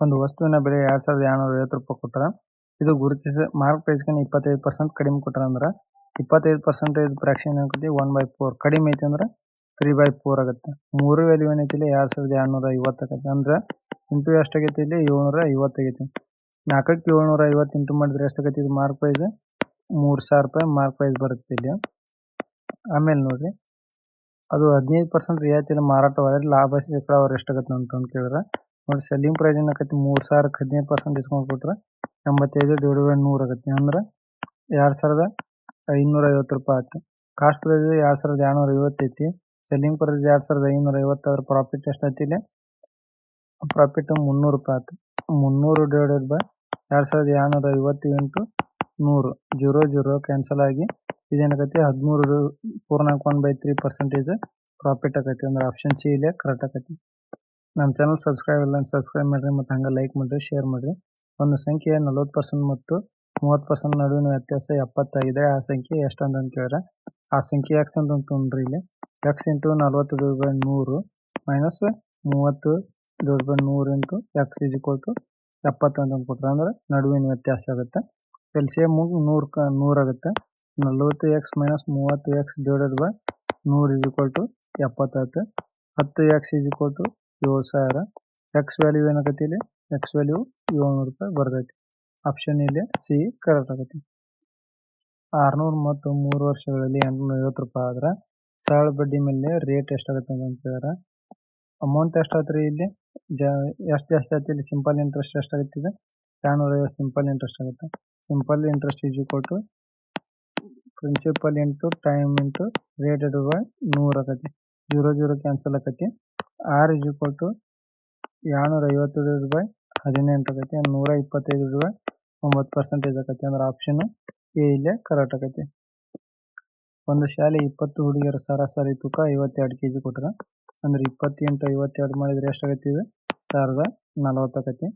ಒಂದು ವಸ್ತುವಿನ ಬೆಲೆ ಎರಡ್ ಸಾವಿರದ ಏಳ್ನೂರ ಐವತ್ತು ರೂಪಾಯಿ ಕೊಟ್ಟಾರ ಇದು ಗುರುತಿಸಿ ಮಾರ್ಕ್ ಪ್ರೈಸ್ ಪ್ರೈಸ್ಗಿಂತ ಇಪ್ಪತ್ತೈದು ಪರ್ಸೆಂಟ್ ಕಡಿಮೆ ಕೊಟ್ಟರೆ ಅಂದ್ರೆ, ಇಪ್ಪತ್ತೈದು ಪರ್ಸೆಂಟೇಜ್ ಫ್ರಾಕ್ಷನ್ ಏನಾಗುತ್ತೆ ಒನ್ ಬೈ ಫೋರ್ ಕಡಿಮೆ ಐತಿ ಅಂದ್ರೆ ತ್ರೀ ಬೈ ಫೋರ್ ಆಗುತ್ತೆ. ಮೂರು ವ್ಯಾಲ್ಯೂ ಏನೈತಿ ಇಲ್ಲಿ? ಎರಡ್ ಸಾವಿರದ ಏಳ್ನೂರ ಐವತ್ತು ಆಗತ್ತೆ. ಅಂದ್ರೆ ಇಂಟು ಎಷ್ಟಾಗೈತಿ ಇಲ್ಲಿ? ಏಳ್ನೂರ ಐವತ್ತು ಆಗೈತಿ. ನಾಲ್ಕಕ್ಕೆ ಏಳ್ನೂರ ಐವತ್ತು ಇಂಟು ಮಾಡಿದ್ರೆ ಎಷ್ಟಾಗೈತಿ ಇದು ಮಾರ್ಕ್ ಪ್ರೈಸ್ ಮೂರು ಸಾವಿರ ರೂಪಾಯಿ ಮಾರ್ಕ್ ಪ್ರೈಸ್ ಬರುತ್ತೆ ಇಲ್ಲಿ. ಆಮೇಲೆ ನೋಡ್ರಿ. ಅದು ಹದಿನೈದು ಪರ್ಸೆಂಟ್ ರಿಯಾಯಿತಿ ಮಾರಾಟವಾದ್ರೆ ಲಾಭ ಶೇಕಡ ಅವ್ರು ಎಷ್ಟಾಗತ್ತೆ ಅಂತ ಕೇಳಿದ್ರೆ. ನೋಡಿ ಸೆಲ್ಲಿಂಗ್ ಪ್ರೈಸ್ ಏನಾಗತ್ತೆ ಮೂರ್ ಸಾವಿರಕ್ಕೆ ಹದಿನೈದು ಪರ್ಸೆಂಟ್ ಡಿಸ್ಕೌಂಟ್ ಕೊಟ್ರೆ ಎಂಬತ್ತೈದು ಡಿವೈಡ್ ಬೈ ನೂರು ಆಗತ್ತೆ ಅಂದ್ರೆ ಎರಡು ಸಾವಿರದ ಐನೂರ ಐವತ್ತು ರೂಪಾಯಿ ಆಯ್ತು ಕಾಸ್ಟ್ ಪ್ರೈಸ್ ಎರಡು ಸಾವಿರದ ಎರಡ್ನೂರ ಐವತ್ತೈತಿ ಸೆಲ್ಲಿಂಗ್ ಪ್ರೈಸ್ ಎರಡು ಸಾವಿರದ ಐನೂರ ಐವತ್ತಾದ್ರೆ ಪ್ರಾಫಿಟ್ ಎಷ್ಟು ಇಲ್ಲಿ? ಪ್ರಾಫಿಟ್ ಮುನ್ನೂರು ರೂಪಾಯಿ ಆಯ್ತು ಮುನ್ನೂರು ಡಿವೈಡೆಡ್ ಬೈ ಎರಡು ಸಾವಿರದ ಎರಡ್ನೂರ ಐವತ್ತು ಇಂಟು ನೂರು. ಜೀರೋ ಜೀರೋ ಕ್ಯಾನ್ಸಲ್ ಆಗಿ ಇದೇನಾಗತ್ತೆ ಹದಿಮೂರು ಪೂರ್ಣಾಂಕ one by three percentage profit ಆಗತ್ತೆ ಅಂದ್ರೆ ಆಪ್ಷನ್ ಸಿ ಇಲ್ಲೇ ಕರೆಕ್ಟ್ ಆಗತ್ತೆ ನಮ್ಮ ಚಾನಲ್ ಸಬ್ಸ್ಕ್ರೈಬ್ ಇಲ್ಲ ಸಬ್ಸ್ಕ್ರೈಬ್ ಮಾಡಿರಿ ಮತ್ತು ಹಂಗೆ ಲೈಕ್ ಮಾಡಿರಿ ಶೇರ್ ಮಾಡಿರಿ. ಒಂದು ಸಂಖ್ಯೆ ನಲ್ವತ್ತು ಪರ್ಸೆಂಟ್ ಮತ್ತು ಮೂವತ್ತು ಪರ್ಸೆಂಟ್ ನಡುವಿನ ವ್ಯತ್ಯಾಸ ಎಪ್ಪತ್ತಾಗಿದೆ. ಆ ಸಂಖ್ಯೆ ಎಷ್ಟು ಅಂತ ಕೇಳಿದ್ರೆ ಆ ಸಂಖ್ಯೆ ಎಕ್ಸ್ ಅಂತ ತೊಗೊಂಡ್ರಿ ಇಲ್ಲಿ ಎಕ್ಸ್ ಇಂಟು ನಲ್ವತ್ತು ಡಿವೈಡ್ ಬೈ ನೂರು ಮೈನಸ್ ಮೂವತ್ತು ಡಿವೈಡ್ ಬೈ ನೂರು ಇಂಟು ಎಕ್ಸ್ ಈಸ್ ಕೊಟ್ಟು ಎಪ್ಪತ್ತು ಅಂತ ಕೊಟ್ರೆ ಅಂದ್ರೆ ನಡುವಿನ ವ್ಯತ್ಯಾಸ ಆಗುತ್ತೆ. ಎಲ್ ಸಿ ಎಂ ನೂರು ಕ ನೂರು ಆಗುತ್ತೆ. ನಲ್ವತ್ತು ಎಕ್ಸ್ ಮೈನಸ್ ಮೂವತ್ತು ಎಕ್ಸ್ ಡಿವೈಡೆಡ್ ಬೈ ನೂರು ಈಸ್ ಈಕ್ವಲ್ ಟು ಎಪ್ಪತ್ತಾಯ್ತು ಹತ್ತು ಎಕ್ಸ್ ಈಸ್ ಕೊಟ್ಟು ಏಳು ಸಾವಿರ. ಎಕ್ಸ್ ವ್ಯಾಲ್ಯೂ ಏನಾಗತ್ತೆ ಇಲ್ಲಿ? ಎಕ್ಸ್ ವ್ಯಾಲ್ಯೂ ಏಳ್ನೂರು ರೂಪಾಯಿ ಬರ್ತೈತಿ. ಆಪ್ಷನ್ ಇಲ್ಲಿ ಸಿ ಕರೆಕ್ಟ್ ಆಗತ್ತೆ ಆರ್ನೂರ ಮತ್ತು ಮೂರು ವರ್ಷಗಳಲ್ಲಿ ಎಂಟುನೂರ ಐವತ್ತು ರೂಪಾಯಿ ಆದ್ರೆ ಸರಳ ಬಡ್ಡಿ ಮೇಲೆ ರೇಟ್ ಎಷ್ಟಾಗುತ್ತೆ ಅಂತ ಹೇಳಿದ್ರೆ ಅಮೌಂಟ್ ಎಷ್ಟಾಗ್ತದೆ ಇಲ್ಲಿ? ಜ, ಎಷ್ಟು ಜಾಸ್ತಿ ಆಯ್ತು ಇಲ್ಲಿ? ಸಿಂಪಲ್ ಇಂಟ್ರೆಸ್ಟ್ ಎಷ್ಟಾಗುತ್ತೆ ಇದು? ಎರಡ್ನೂರ ಐವತ್ತು ಸಿಂಪಲ್ ಇಂಟ್ರೆಸ್ಟ್ ಆಗುತ್ತೆ. ಸಿಂಪಲ್ ಇಂಟ್ರೆಸ್ಟ್ ಈಸ್ ಕೊಟ್ಟು principal into time into rate ಇಡುವ ನೂರು ಆಗತ್ತೆ. ಜೀರೋ ಜೀರೋ ಕ್ಯಾನ್ಸಲ್ ಆಕತಿ ಆರ್ ಇಸ್ ಈಕ್ವಲ್ ಟು ಏಳ್ನೂರ ಐವತ್ತು ಬೈ ಹದಿನೆಂಟು ಆಗೈತಿ. ನೂರ ಇಪ್ಪತ್ತೈದು ಬೈ ಒಂಬತ್ತು ಪರ್ಸೆಂಟೇಜ್ ಆಗೈತಿ. ಅಂದ್ರೆ ಆಪ್ಷನ್ ಎ ಇಲ್ಲೇ ಕರೆಕ್ಟ್ ಆಗೈತಿ. ಒಂದು ಶಾಲೆ ಇಪ್ಪತ್ತು ಹುಡುಗಿಯರ ಸರಾಸರಿ ತೂಕ ಐವತ್ತೆರಡು ಕೆ ಜಿ ಕೊಟ್ರ. ಅಂದ್ರೆ ಇಪ್ಪತ್ತೆಂಟು, ಐವತ್ತೆರಡು ಮಾಡಿದ್ರೆ ಎಷ್ಟಾಗೈತಿ ಇದು? ಸಾವಿರದ ನಲವತ್ತು ಆಗೈತಿ.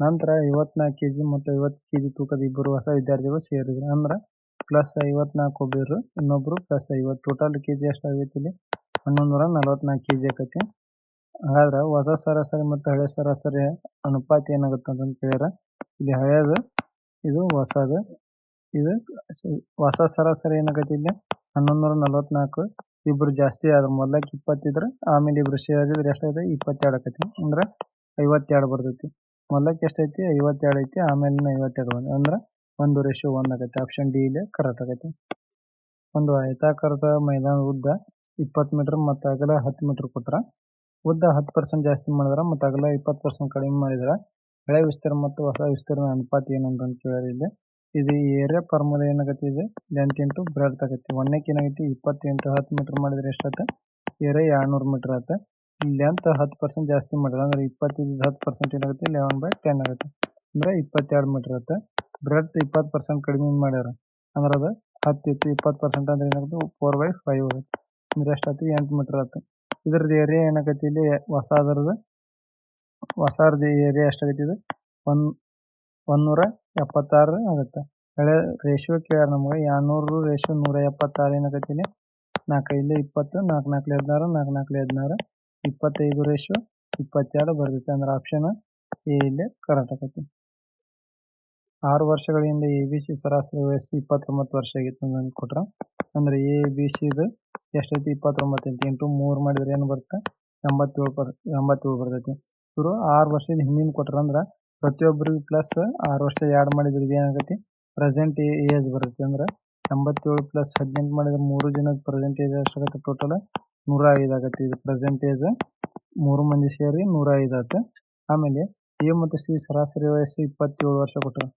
ನಂತರ ಐವತ್ನಾಲ್ಕು ಕೆ ಜಿ ಮತ್ತು ಐವತ್ತು ಕೆ ಜಿ ತೂಕದ ಇಬ್ಬರು ಹೊಸ ವಿದ್ಯಾರ್ಥಿಗಳು ಸೇರಿದ್ರು. ಅಂದ್ರೆ ಪ್ಲಸ್ ಐವತ್ನಾಲ್ಕು ಒಬ್ಬರು ಇನ್ನೊಬ್ರು ಪ್ಲಸ್ ಐವತ್ತು. ಟೋಟಲ್ ಕೆ ಜಿ ಎಷ್ಟಾಗೈತಿ ಇಲ್ಲಿ? ಹನ್ನೊಂದು ನೂರ ನಲವತ್ನಾಲ್ಕು ಕೆ ಜಿ ಆಕೈತಿ ಹಾಗಾದ್ರೆ ಹೊಸ ಸರಾಸರಿ ಮತ್ತು ಹಳೆ ಸರಾಸರಿ ಅನುಪಾತ ಏನಾಗುತ್ತೆ ಅಂತ ಕೇಳಿದ್ರೆ, ಇಲ್ಲಿ ಹಳೆಯದು ಇದು ಹೊಸದು. ಇದು ಹೊಸ ಸರಾಸರಿ ಏನಾಗೈತಿ ಇಲ್ಲಿ? ಹನ್ನೊಂದು ನೂರ ನಲವತ್ನಾಲ್ಕು. ಇಬ್ರು ಜಾಸ್ತಿ ಆದ್ರೆ ಮೊದ್ಲಕ್ಕೆ ಇಪ್ಪತ್ತಿದ್ರೆ, ಆಮೇಲೆ ಇಬ್ರು ಸೇರಿದ್ರೆ ಎಷ್ಟೈತೆ ಇಪ್ಪತ್ತೆರಡು ಆಕೈತಿ. ಅಂದ್ರೆ ಐವತ್ತೆರಡು ಬರ್ತೈತಿ. ಮೊದ್ಲಕ್ಕೆ ಎಷ್ಟೈತಿ? ಐವತ್ತೆರಡು ಐತಿ ಆಮೇಲೆ ಐವತ್ತೆರಡು ಬಂದ, ಅಂದ್ರೆ ಒಂದು ರೇಷಿಯೋ ಒಂದು ಆಗತ್ತೆ ಆಪ್ಷನ್ ಡಿ ಇಲ್ಲಿ ಕರೆಕ್ಟ್ ಆಗೈತಿ ಒಂದು ಆಯತಾಕಾರದ ಮೈದಾನ ಉದ್ದ ಇಪ್ಪತ್ತು ಮೀಟರ್ ಮತ್ತು ಅಗಲ ಹತ್ತು ಮೀಟರ್ ಕೊಟ್ರ ಉದ್ದ ಹತ್ತು ಪರ್ಸೆಂಟ್ ಜಾಸ್ತಿ ಮಾಡಿದ್ರೆ ಮತ್ತು ಅಗಲ ಇಪ್ಪತ್ತು ಪರ್ಸೆಂಟ್ ಕಡಿಮೆ ಮಾಡಿದ್ರೆ. ಹಳೆ ವಿಸ್ತೀರ್ಣ ಮತ್ತು ಹೊಸ ವಿಸ್ತೀರ್ಣ ಅನುಪಾತ ಏನಂತ ಕೇಳಿದ್ರೆ ಇಲ್ಲಿ ಇದು ಏರಿಯಾ ಫಾರ್ಮುಲಾ ಏನಾಗತ್ತೆ ಇದು? ಲೆಂತ್ ಇಂಟು ಬ್ರೆಡ್ ಆಗತ್ತೆ. ಒಂದಕ್ಕೆ ಏನಾಗೈತಿ? ಇಪ್ಪತ್ತು ಇಂಟು ಹತ್ತು ಮೀಟರ್ ಮಾಡಿದ್ರೆ ಎಷ್ಟಾಗುತ್ತೆ? ಏರಿಯಾ ಎರಡ್ನೂರು ಮೀಟರ್ ಆಗುತ್ತೆ ಲೆಂತ್ ಹತ್ತು ಪರ್ಸೆಂಟ್ ಜಾಸ್ತಿ ಮಾಡಿದ್ರೆ. ಅಂದ್ರೆ ಇಪ್ಪತ್ತೈದು ಹತ್ತು ಪರ್ಸೆಂಟ್ ಏನಾಗುತ್ತೆ? ಲೆವೆನ್ ಬೈ ಟೆನ್ ಆಗುತ್ತೆ. ಅಂದ್ರೆ ಇಪ್ಪತ್ತೆರಡು ಮೀಟರ್ ಆಗುತ್ತೆ ಬ್ರೆಡ್ ಇಪ್ಪತ್ತು ಪರ್ಸೆಂಟ್ ಕಡಿಮೆ ಮಾಡ್ಯಾರ. ಅಂದ್ರೆ ಅದು ಹತ್ತು ಇತ್ತು ಇಪ್ಪತ್ತು ಪರ್ಸೆಂಟ್ ಅಂದ್ರೆ ಏನಾಗುತ್ತೆ? ಫೋರ್ ಬೈ ಫೈವ್ ಆಗುತ್ತೆ. ಅಂದ್ರೆ ಎಷ್ಟಾಯ್ತು ಎಂಟು ಮೀಟರ್ ಆಯ್ತು ಇದ್ರದ್ದು ಏರಿಯಾ ಏನಾಗೈತಿ ಇಲ್ಲಿ? ಹೊಸ ಅದರದ್ದು ಹೊಸದು ಏರಿಯಾ ಎಷ್ಟಾಗೈತಿ ಇದು? ಒನ್ ಒಂದೂರ ಎಪ್ಪತ್ತಾರು ಆಗುತ್ತೆ. ಹಳೆ ರೇಷಿಯೋ ಕೇಳ್ಯಾರ ನಮ್ಗೆ. ಎರಡ್ನೂರು ರೇಷಿಯೋ ನೂರ ಎಪ್ಪತ್ತಾರು ಏನಾಗೈತಿ ಇಲ್ಲಿ? ಐದು ಇಪ್ಪತ್ತು ನಾಲ್ಕು ನಾಲ್ಕು ಹದಿನಾರು ನಾಲ್ಕು ನಾಲ್ಕು ಹದಿನಾರು, ಇಪ್ಪತ್ತೈದು ರೇಷಿಯೋ ಇಪ್ಪತ್ತೆರಡು ಬರ್ತೈತೆ ಅಂದ್ರೆ ಆಪ್ಷನ್ ಎ ಇಲ್ಲಿ ಕರೆಕ್ಟ್ ಆಗೈತಿ ಆರು ವರ್ಷಗಳಿಂದ ಎ ಬಿ ಸಿ ಸರಾಸರಿ ವಯಸ್ಸು ಇಪ್ಪತ್ತೊಂಬತ್ತು ವರ್ಷ ಆಗಿತ್ತು ಅಂತ ಕೊಟ್ರ ಅಂದ್ರೆ ಎ ಬಿ ಸಿ ಇದು ಎಷ್ಟೈತಿ? ಇಪ್ಪತ್ತೊಂಬತ್ತು ಐತಿ ಇಂಟು ಮೂರು ಮಾಡಿದ್ರೆ ಏನು ಬರುತ್ತೆ? ಎಂಬತ್ತೇಳು ಬರ್ ಎಂಬತ್ತೇಳು ಬರ್ತೈತಿ. ಇವರು ಆರು ವರ್ಷದ ಹಿಂದಿನ ಕೊಟ್ರ ಅಂದ್ರ ಪ್ರತಿಯೊಬ್ಬರಿಗೂ ಪ್ಲಸ್ ಆರು ವರ್ಷ ಎರಡು ಮಾಡಿದ್ರೆ ಏನಾಗೈತಿ? ಪ್ರೆಸೆಂಟ್ ಏಜ್ ಬರುತ್ತೆ ಅಂದ್ರೆ ಎಂಬತ್ತೇಳು ಪ್ಲಸ್ ಹದಿನೆಂಟು ಮಾಡಿದ್ರೆ ಮೂರು ಜನದ ಪ್ರೆಸೆಂಟೇಜ್ ಎಷ್ಟಾಗತ್ತೆ ಟೋಟಲ್ ನೂರ ಐದು ಆಗತ್ತೆ. ಇದು ಏಜ್ ಮೂರು ಮಂದಿ ಸೇರಿ ನೂರ ಐದು ಆಗುತ್ತೆ ಆಮೇಲೆ ಎ ಮತ್ತು ಸಿ ಸರಾಸರಿ ವಯಸ್ಸು ಇಪ್ಪತ್ತೇಳು ವರ್ಷ ಕೊಟ್ಟರು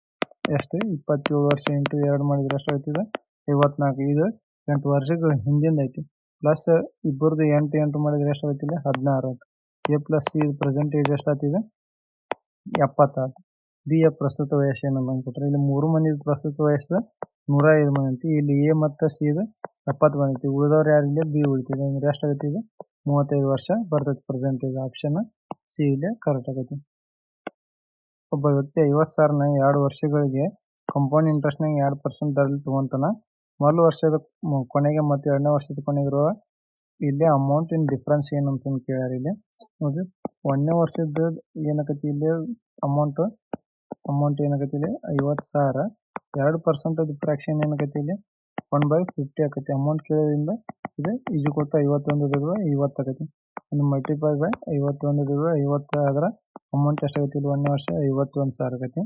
ಎಷ್ಟು? ಇಪ್ಪತ್ತೇಳು ವರ್ಷ ಇಂಟು ಎರಡು ಮಾಡಿದ್ರೆ ಎಷ್ಟು ಆಯ್ತಿದೆ ಐವತ್ನಾಲ್ಕು. ಇದು ಎಂಟು ವರ್ಷಗಳ ಹಿಂದಿಂದ ಐತಿ. ಪ್ಲಸ್ ಇಬ್ಬರದು ಎಂಟು ಎಂಟು ಮಾಡಿದ್ರೆ ಎಷ್ಟು ಆಯ್ತಿಲ್ಲ? ಹದಿನಾರು ಎ ಪ್ಲಸ್ ಸಿ ಪ್ರೆಸೆಂಟೇಜ್ ಎಷ್ಟು ಆಯ್ತಿದೆ ಎಪ್ಪತ್ತಾಯ್ತು ಬಿ ಯ ಪ್ರಸ್ತುತ ವಯಸ್ಸು ಏನಂತ ಅಂದ್ಕೊಟ್ರೆ ಇಲ್ಲಿ ಮೂರು ಮಂದಿ ಪ್ರಸ್ತುತ ವಯಸ್ಸು ನೂರ ಐದು ಮಂದಿ ಐತಿ ಇಲ್ಲಿ ಎ ಮತ್ತು ಸಿ ಇದು ಎಪ್ಪತ್ತು ಬಂದೈತಿ ಉಳಿದವ್ರು ಯಾರಿಲ್ಲ ಬಿ ಉಳಿತಿದೆ. ಅಂದ್ರೆ ಎಷ್ಟಾಗೈತಿ ಇದು ಮೂವತ್ತೈದು ವರ್ಷ ಬರ್ತೈತಿ ಪ್ರೆಸೆಂಟೇಜ್ ಆಪ್ಷನ್ ಸಿ ಇಲ್ಲಿ ಕರೆಕ್ಟ್ ಆಗೈತಿ ಒಬ್ಬ ವ್ಯಕ್ತಿ ಐವತ್ತು ಸಾವಿರನ ಎರಡು ವರ್ಷಗಳಿಗೆ ಕಂಪೌಂಡ್ ಇಂಟ್ರೆಸ್ಟ್ನಾಗ ಎರಡು ಪರ್ಸೆಂಟ್ ದರಲ್ಲಿ ತೊಗೊಂತಾನ. ಮೊದಲ ವರ್ಷದ ಕೊನೆಗೆ ಮತ್ತು ಎರಡನೇ ವರ್ಷದ ಕೊನೆಗಿರುವ ಇಲ್ಲಿ ಅಮೌಂಟ್ ಇನ್ ಡಿಫ್ರೆನ್ಸ್ ಅಂತ ಕೇಳ್ಯಾರ ಇಲ್ಲಿ. ನೋಡ್ರಿ, ಒಂದನೇ ವರ್ಷದ ಏನಾಕತಿ ಇಲ್ಲಿ ಅಮೌಂಟ್ ಅಮೌಂಟ್ ಏನಾಗತಿ ಇಲ್ಲಿ ಐವತ್ತು ಸಾವಿರ. ಎರಡು ಪರ್ಸೆಂಟ್ ಫ್ರಾಕ್ಷನ್ ಏನಾಗತಿ ಇಲ್ಲಿ ಒನ್ ಬೈ ಫಿಫ್ಟಿ ಆಕತಿ ಅಮೌಂಟ್ ಕೇಳೋದ್ರಿಂದ ಇದು ಈಜು ಕೊಟ್ಟು ಐವತ್ತೊಂದು ಡಿಗ್ರಿ ಐವತ್ತು ಆಗತಿ ಒಂದು ಮಲ್ಟಿಪ್ಲೈ ಬೈ ಐವತ್ತೊಂದು ಡಿಗ್ರಿ ಐವತ್ತು ಆದ್ರ ಅಮೌಂಟ್ ಎಷ್ಟಾಗತಿ ಇಲ್ಲಿ ಒಂದನೇ ವರ್ಷ ಐವತ್ತೊಂದು ಸಾವಿರ ಆಗತಿ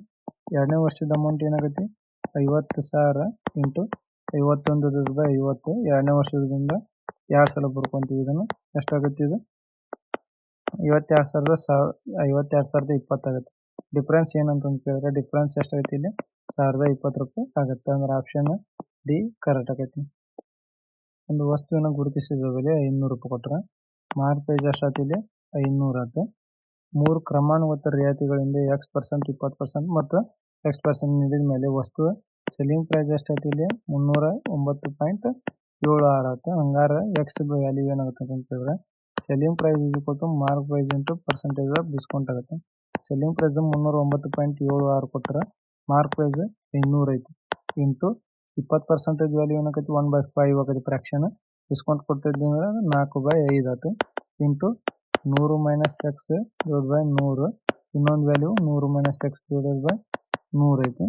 ಎರಡನೇ ವರ್ಷದ ಅಮೌಂಟ್ ಏನಾಗತಿ ಐವತ್ತು ಸಾವಿರ ಇಂಟು ಐವತ್ತೊಂದು ಬೈ ಐವತ್ತು, ಎರಡನೇ ವರ್ಷದಿಂದ ಎರಡು ಸಲ ಬರ್ಕೊಂತೀವಿ ಇದನ್ನು. ಎಷ್ಟಾಗುತ್ತೆ ಇದು? ಐವತ್ತೆರಡು ಸಾವಿರದ ಸಾವಿರ ಐವತ್ತೆರಡು ಸಾವಿರದ ಇಪ್ಪತ್ತಾಗುತ್ತೆ ಡಿಫ್ರೆನ್ಸ್ ಏನಂತ ಕೇಳಿದ್ರೆ ಡಿಫ್ರೆನ್ಸ್ ಎಷ್ಟಾಗುತ್ತೆ ಇಲ್ಲಿ? ಸಾವಿರದ ಇಪ್ಪತ್ತು ರೂಪಾಯಿ ಆಗುತ್ತೆ. ಅಂದ್ರೆ ಆಪ್ಷನ್ ಡಿ ಕರೆಕ್ಟ್ ಆಗೈತಿ. ಒಂದು ವಸ್ತುವಿನ ಗುರುತಿಸಿದ ಬೆಲೆ ಐನೂರು ರೂಪಾಯಿ ಕೊಟ್ಟರೆ ಮಾರ್ಕ್ ಪ್ರೈಸ್ ಎಷ್ಟಾಯ್ತು ಇಲ್ಲಿ? ಐನೂರು ಆಯ್ತು ಮೂರು ಕ್ರಮಾನುಗತ ರಿಯಾಯಿತಿಗಳಿಂದ ಎಕ್ಸ್ ಪರ್ಸೆಂಟ್ ಇಪ್ಪತ್ತು ಪರ್ಸೆಂಟ್ ಮತ್ತು ಎಕ್ಸ್ ಪರ್ಸೆಂಟ್ ನೀಡಿದ ಮೇಲೆ ವಸ್ತು ಸೆಲ್ಲಿಂಗ್ ಪ್ರೈಸ್ ಎಷ್ಟಾಯ್ತು ಇಲ್ಲಿ ಮುನ್ನೂರ ಒಂಬತ್ತು ಪಾಯಿಂಟ್ ಏಳು ಆರು ಆಯ್ತು? ಹಂಗಾರ ಎಕ್ಸ್ ವ್ಯಾಲ್ಯೂ ಏನಾಗುತ್ತೆ ಅಂತ ಹೇಳಿದ್ರೆ ಸೆಲ್ಲಿಂಗ್ ಪ್ರೈಸ್ ಕೊಟ್ಟು mark price into percentage discount ಆಗುತ್ತೆ. ಸೆಲ್ಲಿಂಗ್ ಪ್ರೈಸ್ ಮುನ್ನೂರ ಒಂಬತ್ತು ಪಾಯಿಂಟ್ ಏಳು ಆರು ಕೊಟ್ಟರೆ ಮಾರ್ಕ್ ಪ್ರೈಸ್ ಇನ್ನೂರು ಐತಿ. ಇಂಟು ಇಪ್ಪತ್ತು ಪರ್ಸೆಂಟೇಜ್ ವ್ಯಾಲ್ಯೂ ಏನಾಗೈತಿ ಒನ್ ಬೈ ಫೈವ್ ಆಗೈತಿ ಫ್ರಾಕ್ಷನ್ ಡಿಸ್ಕೌಂಟ್ ಕೊಟ್ಟಿದ್ದು ಅಂದ್ರೆ ನಾಲ್ಕು ಬೈ ಐದು ಆಯ್ತು. ಇಂಟು ನೂರು ಮೈನಸ್ ಎಕ್ಸ್ ಡಿವೈಡ್ ಬೈ ನೂರು. ಇನ್ನೊಂದು ವ್ಯಾಲ್ಯೂ ನೂರು ಮೈನಸ್ ಎಕ್ಸ್ ಡಿವೈಡ್ ಬೈ ನೂರು ಐತಿ.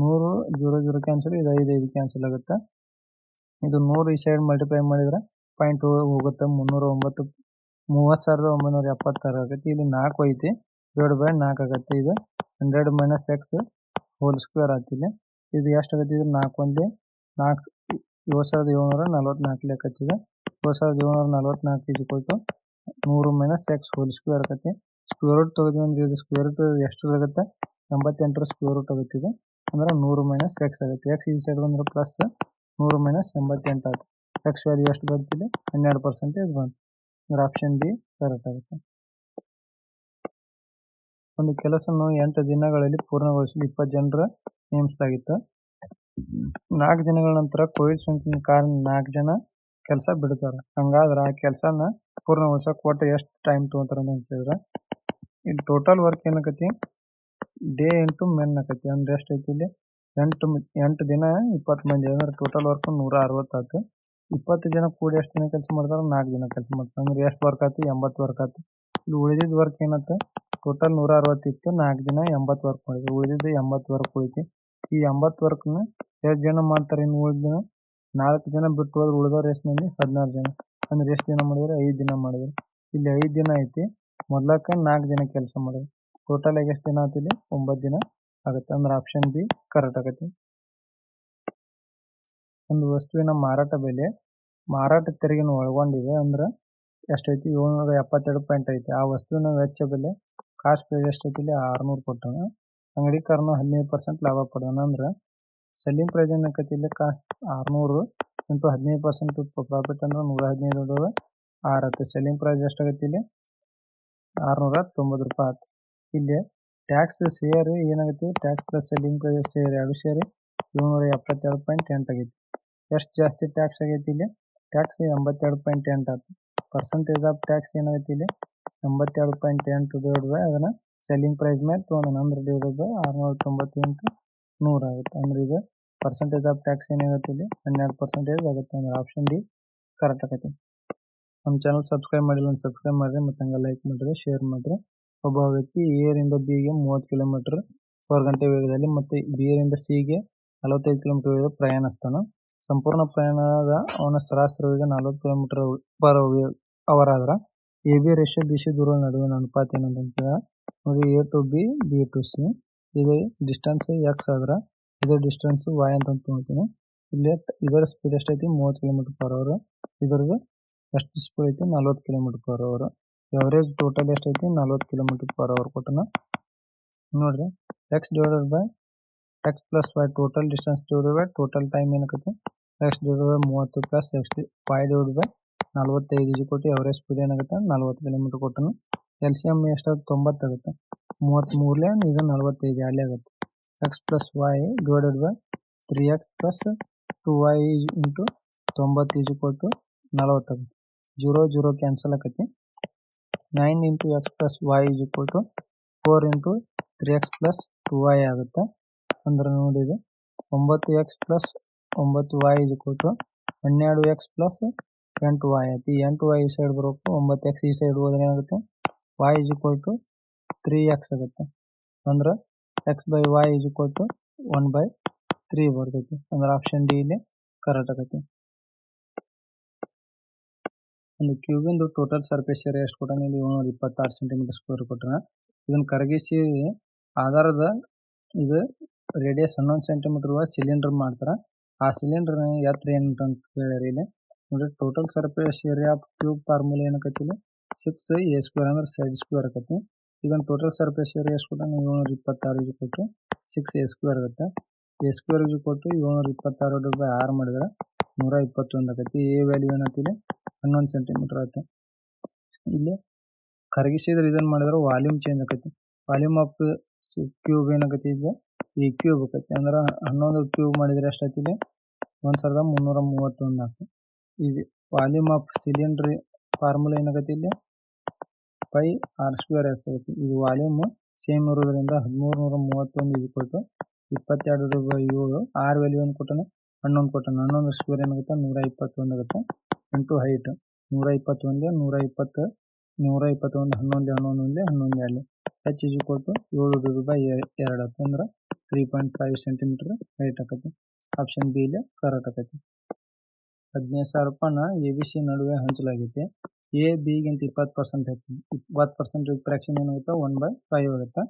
ನೂರು, ಜೀರೋ ಜೀರೋ ಕ್ಯಾನ್ಸಲ್ ಇದು ಐದು ಐದು ಕ್ಯಾನ್ಸಲ್ ಆಗುತ್ತೆ. ಇದು ನೂರು ಈ ಸೈಡ್ ಮಲ್ಟಿಪ್ಲೈ ಮಾಡಿದ್ರೆ ಪಾಯಿಂಟ್ ಹೋಗುತ್ತೆ, ಮುನ್ನೂರ ಒಂಬತ್ತು, ಮೂವತ್ತು ಸಾವಿರದ ಒಂಬೈನೂರ ಎಪ್ಪತ್ತಾರು ಆಗುತ್ತೆ. ಇಲ್ಲಿ ನಾಲ್ಕು ಐತಿ ಡಿವೈಡ್ ಬೈ ನಾಲ್ಕು ಆಗುತ್ತೆ. ಇದು hundred minus X whole square ಆಯ್ತು ಇಲ್ಲಿ. ಇದು ಎಷ್ಟು ಆಗುತ್ತೆ? ಇದು ನಾಲ್ಕು ಒಂದೇ, ನಾಲ್ಕು, ಏಳು ಸಾವಿರದ ಏಳ್ನೂರ ನಲ್ವತ್ನಾಲ್ಕು ಲೆಕ್ಕತ್ತಿದೆ ಏಳು ಸಾವಿರದ ಏಳ್ನೂರ ನಲ್ವತ್ನಾಲ್ಕು ಇದು ಕೊಟ್ಟು ನೂರು ಮೈನಸ್ ಎಕ್ಸ್ ಹೋಲ್ ಸ್ಕ್ವೇರ್ ಆಗುತ್ತೆ. ಸ್ಕ್ವೇರ್ ರೂಟ್ ಅಂದ್ರೆ ಇದು ಸ್ಕ್ವೇರ್ ರೂಟ್ ಎಷ್ಟು ಆಗುತ್ತೆ ಎಂಬತ್ತೆಂಟರ ಸ್ಕ್ವೇರ್ ರೂಟ್ ಆಗುತ್ತಿದೆ ಅಂದ್ರೆ ನೂರು ಮೈನಸ್ ಎಕ್ಸ್ ಆಗುತ್ತೆ. ಎಕ್ಸ್ ಈ ಸೈಡ್ ಬಂದ್ರೆ ಪ್ಲಸ್ ನೂರು ಮೈನಸ್ ಎಂಬತ್ತೆಂಟು ಆಗುತ್ತೆ. ಎಕ್ಸ್ ವ್ಯಾಲ್ಯೂ ಎಷ್ಟು ಬರ್ತಿದೆ? ಹನ್ನೆರಡು ಪರ್ಸೆಂಟೇಜ್ ಬಂತು. ಅಂದ್ರೆ ಆಪ್ಷನ್ ಬಿ ಕರೆಕ್ಟ್ ಆಗುತ್ತೆ. ಒಂದು ಕೆಲಸವನ್ನು ಎಂಟು ದಿನಗಳಲ್ಲಿ ಪೂರ್ಣಗೊಳಿಸಲು ಇಪ್ಪತ್ತು ಜನರ ನೇಮಿಸಲಾಗಿತ್ತು. ನಾಲ್ಕು ದಿನಗಳ ನಂತರ ಕೋವಿಡ್ ಸೋಂಕಿನ ಕಾರಣ ನಾಲ್ಕು ಜನ ಕೆಲಸ ಬಿಡ್ತಾರೆ. ಹಂಗಾದ್ರೆ ಆ ಕೆಲಸನ ಪೂರ್ಣಗೊಳಿಸಕ್ಕೆ ಒಟ್ಟು ಎಷ್ಟು ಟೈಮ್ ತೊಗೊತಾರ ಅಂತ ಹೇಳಿದ್ರೆ ಇಲ್ಲಿ ಟೋಟಲ್ ವರ್ಕ್ ಏನಾಕತಿ ಡೇ ಇಂಟು ಮೆನ್ ಆಕತಿ ಅಂದ್ರೆ ಎಷ್ಟ್ ಐತಿ ಇಲ್ಲಿ. ಎಂಟು ಎಂಟು ದಿನ ಇಪ್ಪತ್ತು ಮಂದಿ ಅಂದ್ರೆ. ಟೋಟಲ್ ವರ್ಕ್ ನೂರ ಆತು. ಇಪ್ಪತ್ತು ಜನ ಕೂಡಿ ಎಷ್ಟು ದಿನ ಕೆಲಸ ಮಾಡ್ತಾರ? ನಾಲ್ಕು ದಿನ ಕೆಲಸ ಮಾಡ್ತಾರೆ. ಅಂದ್ರೆ ಎಷ್ಟು ವರ್ಕ್ ಆಯ್ತು ಎಂಬತ್ತು ವರ್ಕ್ ಆಯ್ತು ಇಲ್ಲಿ ಉಳಿದಿದ್ದು ವರ್ಕ್ ಏನಾಯ್ತು ಟೋಟಲ್ ನೂರ ಅರವತ್ತಿತ್ತು. ನಾಲ್ಕು ದಿನ ಎಂಬತ್ತು ವರ್ಕ್ ಮಾಡಿದ್ರು. ಉಳಿದಿದ್ದು ಎಂಬತ್ತು ವರ್ಕ್ ಉಳಿತಿ. ಈ ಎಂಬತ್ತ್ ವರ್ಕ್ನ ಎಷ್ಟು ಜನ ಮಾಡ್ತಾರೆ ಇನ್ನು ಉಳಿದ ದಿನ? ನಾಲ್ಕು ಜನ ಬಿಟ್ಟು ಹೋದ್ರೆ ಉಳಿದವ್ರು ಎಷ್ಟು ಮಂದಿ? ಹದಿನಾರು ಜನ. ಅಂದ್ರೆ ಎಷ್ಟು ದಿನ ಮಾಡಿದ್ರೆ? ಐದ್ ದಿನ ಮಾಡಿದ್ರು. ಇಲ್ಲಿ ಐದ್ ದಿನ ಐತಿ. ಮೊದ್ಲಕ್ಕ ನಾಕ್ ದಿನ ಕೆಲಸ ಮಾಡಿದ್ರು. ಟೋಟಲ್ ಆಗಿ ಎಷ್ಟು ದಿನ ಆಯ್ತು ಇಲ್ಲಿ ಒಂಬತ್ತು ದಿನ ಆಗುತ್ತೆ. ಅಂದ್ರೆ ಆಪ್ಷನ್ ಬಿ ಕರೆಕ್ಟ್ ಆಗತ್ತೆ. ಒಂದು ವಸ್ತುವಿನ ಮಾರಾಟ ಬೆಲೆ, ಮಾರಾಟ ತೆರಿಗೆನ ಒಳಗೊಂಡಿದೆ. ಅಂದ್ರೆ ಎಷ್ಟೈತಿ? ಏಳ್ನೂರ ಎಪ್ಪತ್ತೆರಡು ಪಾಯಿಂಟ್ ಐತಿ. ಆ ವಸ್ತುವಿನ ವೆಚ್ಚ ಬೆಲೆ ಕಾಸ್ಟ್ ಪ್ರೈಸ್ ಎಷ್ಟೈತಿ ಇಲ್ಲಿ ಆರ್ನೂರು ಕೊಟ್ಟಾನ ಅಂಗಡಿಕಾರನ ಹದಿನೈದು ಪರ್ಸೆಂಟ್ ಲಾಭ ಪಡೋಣ ಅಂದ್ರೆ ಸೆಲ್ಲಿಂಗ್ ಪ್ರೈಸ್ ಏನಕ್ಕೈತಿ ಇಲ್ಲಿ ಕಾ, ಆರ್ನೂರು ಇಂಟು ಹದಿನೈದು ಪರ್ಸೆಂಟ್ ಪ್ರಾಫಿಟ್ ಅಂದ್ರೆ ನೂರ ಹದಿನೈದು ಆರತ್ತೆ. ಸೆಲ್ಲಿಂಗ್ ಪ್ರೈಸ್ ಎಷ್ಟಾಗೈತಿ ಇಲ್ಲಿ ಆರ್ನೂರ ತೊಂಬತ್ತು ರೂಪಾಯಿ ಆಯ್ತು ಇಲ್ಲಿ ಟ್ಯಾಕ್ಸ್ ಶೇರ್ ಏನಾಗೈತಿ? Tax plus selling price share ಎರಡು ಸೇರಿ ಏಳ್ನೂರ ಎಪ್ಪತ್ತೆರಡು ಪಾಯಿಂಟ್ ಎಂಟ್ ಆಗೈತಿ. ಎಷ್ಟು ಜಾಸ್ತಿ ಟ್ಯಾಕ್ಸ್ ಆಗೈತಿ ಇಲ್ಲಿ? ಟ್ಯಾಕ್ಸ್ ಎಂಬತ್ತೆರಡು ಪಾಯಿಂಟ್ ಎಂಟ್ ಆಯ್ತು ಪರ್ಸೆಂಟೇಜ್ ಆಫ್ ಟ್ಯಾಕ್ಸ್ ಏನಾಗೈತಿ ಇಲ್ಲಿ? ಎಂಬತ್ತೆರಡು ಪಾಯಿಂಟ್ ಎಂಟು ಡಿವೈಡ್ ಬೈ ಅದನ್ನ ಸೆಲ್ಲಿಂಗ್ ಪ್ರೈಸ್ ಮೇಲೆ ತೊಗೊಂಡು ಅಂದ್ರೆ ಡಿವೈಡ್ ಬೈ ಆರ್ನೂರ ತೊಂಬತ್ತೆಂಟು ನೂರು ಆಗುತ್ತೆ. ಅಂದ್ರೆ ಇದು ಪರ್ಸೆಂಟೇಜ್ ಆಫ್ ಟ್ಯಾಕ್ಸ್ ಏನಾಗುತ್ತೆ ಇಲ್ಲಿ? ಹನ್ನೆರಡು ಪರ್ಸೆಂಟೇಜ್ ಆಗುತ್ತೆ. ಅಂದ್ರೆ ಆಪ್ಷನ್ ಡಿ ಕರೆಕ್ಟ್ ಆಗೈತಿ. ನಮ್ಮ ಚಾನಲ್ ಸಬ್ಸ್ಕ್ರೈಬ್ ಮಾಡಿಲ್ಲ ಸಬ್ಸ್ಕ್ರೈಬ್ ಮಾಡಿರಿ ಮತ್ತೆ ಹಂಗೆ ಲೈಕ್ ಮಾಡಿದ್ರೆ ಶೇರ್ ಮಾಡಿರಿ. ಒಬ್ಬ ವ್ಯಕ್ತಿ ಏರಿಂದ ಬಿಗೆ ಮೂವತ್ತು ಕಿಲೋಮೀಟರ್ ಪರ್ ಗಂಟೆ ವೇಗದಲ್ಲಿ ಮತ್ತು ಸಿ ಸಿಗೆ ನಲವತ್ತೈದು ಕಿಲೋಮೀಟರ್ ವೇಗ ಪ್ರಯಾಣಿಸ್ತಾನೆ ಸಂಪೂರ್ಣ ಪ್ರಯಾಣದ ಅವನ ಸರಾಸರಿ ವೇಗ ನಲವತ್ತು ಕಿಲೋಮೀಟರ್ ಪರ್ ಅವರ್ ಆದ್ರ A B ratio B C ದೂರ ನಡುವಿನ ಅನುಪಾತ ಏನಂತ ನೋಡಿ, A to B B to C. ಇದು ಡಿಸ್ಟೆನ್ಸ್ ಎಕ್ಸ್ ಆದ್ರ ಇದು ಡಿಸ್ಟೆನ್ಸ್ ವೈ ಅಂತ ತೊಗೊತೀನಿ ಇಲ್ಲಿ ಇದರ ಸ್ಪೀಡ್ ಎಷ್ಟೈತಿ? ಮೂವತ್ತು ಕಿಲೋಮೀಟರ್ ಪರ್ ಅವರ್. ಇದ್ರದ್ದು ಎಷ್ಟು ಸ್ಪೀಡ್ ಐತಿ? ನಲವತ್ತು kilometre per hour. Average total ಎಷ್ಟೈತಿ ನಲ್ವತ್ತು ಕಿಲೋಮೀಟರ್ ಪರ್ ಅವರ್ ಕೊಟ್ಟನ. ನೋಡ್ರಿ X divided by X plus Y total distance divided by total time ಏನಕತಿ X divided by ಮೂವತ್ತು plus X Y divide by ನಲ್ವತ್ತೈದು ಇದು ಕೊಟ್ಟು ಎವರೇಜ್ ಸ್ಪೀಡ್ ಏನಾಗುತ್ತೆ ನಲ್ವತ್ತು ಕಿಲೋಮೀಟರ್ ಕೊಟ್ಟನು. ಎಲ್ ಸಿ ಎಂ ಎಷ್ಟಾಗುತ್ತೆ ತೊಂಬತ್ತಾಗುತ್ತೆ ಮೂವತ್ತ್ಮೂರಲೇ ಇದು ನಲ್ವತ್ತೈದು ಎರಡೇ ಆಗುತ್ತೆ. X plus Y divided by three X plus two Y into ತೊಂಬತ್ತು ಈಜು ಕೊಟ್ಟು ನಲವತ್ತಾಗುತ್ತೆ ಜೀರೋ ಜೀರೋ ಕ್ಯಾನ್ಸಲ್ ಆಕತಿ nine into X plus Y is equal to four into three X plus two Y ಆಗುತ್ತೆ. ಅಂದ್ರೆ ನೋಡಿದೆ ಒಂಬತ್ತು ಎಕ್ಸ್ ಪ್ಲಸ್ ಒಂಬತ್ತು Y is equal to ಹನ್ನೆರಡು ಎಕ್ಸ್ ಪ್ಲಸ್ ಎಂಟು ವಾಯ್ ಐತಿ ಎಂಟು ವೈ ಈ ಸೈಡ್ ಬರಬೇಕು ಒಂಬತ್ತು ಎಕ್ಸ್ ಈ ಸೈಡ್ ಹೋದ್ರೆ ಏನಾಗುತ್ತೆ Y is equal to three X ಆಗುತ್ತೆ. ಅಂದ್ರೆ X by Y is equal to one by three ಬರ್ತೈತಿ. ಅಂದ್ರೆ ಆಪ್ಷನ್ ಡಿ ಇಲ್ಲಿ ಕರೆಕ್ಟ್ ಆಗೈತಿ ಒಂದು ಕ್ಯೂಬಿಂದು ಟೋಟಲ್ ಸರ್ಫೇಸ್ ಏರಿಯಾ ಎಷ್ಟು ಕೊಟ್ಟಾನ? ಇಲ್ಲಿ ಏಳ್ನೂರ ಇಪ್ಪತ್ತಾರು ಸೆಂಟಿಮೀಟರ್ ಸ್ಕ್ವೇರ್ ಕೊಟ್ಟಾನ. ಇದನ್ನ ಕರಗಿಸಿ ಆಧಾರದ ಇದು ರೇಡಿಯಸ್ ಹನ್ನೊಂದು ಸೆಂಟಿಮೀಟರ್ ಸಿಲಿಂಡರ್ ಮಾಡ್ತಾರ. ಆ ಸಿಲಿಂಡರ್ ಎತ್ತರ ಏನು ಅಂತ ಹೇಳ್ಯಾರ ಇಲ್ಲಿ. ನೋಡಿ total surface area cube formula ಏನಕೈತಿ six A square ಅಂದ್ರೆ ಸೈಡ್ ಸ್ಕ್ವೇರ್ ಆಕತಿ ಇದನ್ನ ಟೋಟಲ್ ಸರ್ಫೇಸ್ ಏರಿಯಾ ಎಷ್ಟು ಕೊಟ್ಟಾನ? ಏಳ್ನೂರ ಇಪ್ಪತ್ತಾರು ಇದು ಕೊಟ್ಟು ಸಿಕ್ಸ್ ಎ ಸ್ಕ್ವೇರ್ ಆಗುತ್ತೆ. ಎ ಸ್ಕ್ವೇರ್ ಇದು ಕೊಟ್ಟು ಏಳ್ನೂರ ಇಪ್ಪತ್ತಾರು ಬೈ ಆರು ಮಾಡಿದ್ರೆ ನೂರ ಇಪ್ಪತ್ತೊಂದು ಆಕತಿ ಎ ವ್ಯಾಲ್ಯೂ ಏನೈತಿ ಇಲ್ಲಿ? ಹನ್ನೊಂದು ಸೆಂಟಿಮೀಟರ್ ಆಯ್ತು. ಇಲ್ಲಿ ಕರಗಿಸಿದ್ರೆ ಇದನ್ನ ಮಾಡಿದ್ರೆ ವಾಲ್ಯೂಮ್ ಚೇಂಜ್ ಆಗತ್ತೆ ವಾಲ್ಯೂಮ್ ಆಫ್ ಕ್ಯೂಬ್ ಏನಾಗೈತಿ ಈಗ? ಈ ಕ್ಯೂಬ್ ಆಕತಿ. ಅಂದ್ರೆ ಹನ್ನೊಂದು ಕ್ಯೂಬ್ ಮಾಡಿದ್ರೆ ಎಷ್ಟಾಯ್ತು ಇಲ್ಲಿ? ಒಂದ್ ಸಾವಿರದ ಮುನ್ನೂರ ಮೂವತ್ತೊಂದು ಆಯ್ತು ಇದು ವಾಲ್ಯೂಮ್ ಆಫ್ ಸಿಲಿಂಡರ್ ಫಾರ್ಮುಲಾ ಏನಾಗೈತಿ ಇಲ್ಲಿ? ಪೈ ಆರ್ ಸ್ಕ್ವೇರ್ ಎಕ್ಸ್ ಆಗೈತಿ ಇದು ವಾಲ್ಯೂಮ್ ಸೇಮ್ ಇರೋದ್ರಿಂದ ಹದಿಮೂರು ನೂರ ಮೂವತ್ತೊಂದು ಇದು ಕೊಟ್ಟು ಇಪ್ಪತ್ತೆರಡು ಏಳು ಆರ್ ವ್ಯಾಲ್ಯೂ ಏನು ಕೊಟ್ಟಾನೆ, ಹನ್ನೊಂದು ಕೊಟ್ಟಾನ. ಹನ್ನೊಂದು ಸ್ಕ್ವೇರ್ ಏನಾಗುತ್ತೆ? ನೂರ ಇಪ್ಪತ್ತೊಂದು ಆಗುತ್ತೆ. ಇಂಟು ಹೈಟ್ ನೂರ ಇಪ್ಪತ್ತೊಂದು ನೂರ ಇಪ್ಪತ್ತು ನೂರ ಇಪ್ಪತ್ತೊಂದು ಹನ್ನೊಂದು ಹನ್ನೊಂದು ಒಂದೇ ಹನ್ನೊಂದು ಎರಡು ಹೆಚ್ ಇಸ್ ಕೊಟ್ಟು ಏಳು ಡಿವೈಡ್ ಬೈ ಎರಡು ಅಂದ್ರೆ three point five centimetre height ಆಕತಿ. ಆಪ್ಷನ್ ಬಿ ಇಲ್ಲಿ ಕರೆಕ್ಟ್ ಆಕತಿ. ಹದಿನೈದು ಸಾವಿರ ರೂಪಾಯಿನ ಎ ಬಿ ಸಿ ನಡುವೆ ಹಂಚಲಾಗೈತಿ. ಎ ಬಿಗಿಂತ ಇಪ್ಪತ್ತು ಪರ್ಸೆಂಟ್ ಹೆಚ್ಚು ಇಪ್ಪತ್ತು ಪರ್ಸೆಂಟ್ ಫ್ರಾಕ್ಷನ್ ಏನಾಗುತ್ತೆ? ಒನ್ ಬೈ ಫೈವ್ ಆಗುತ್ತೆ.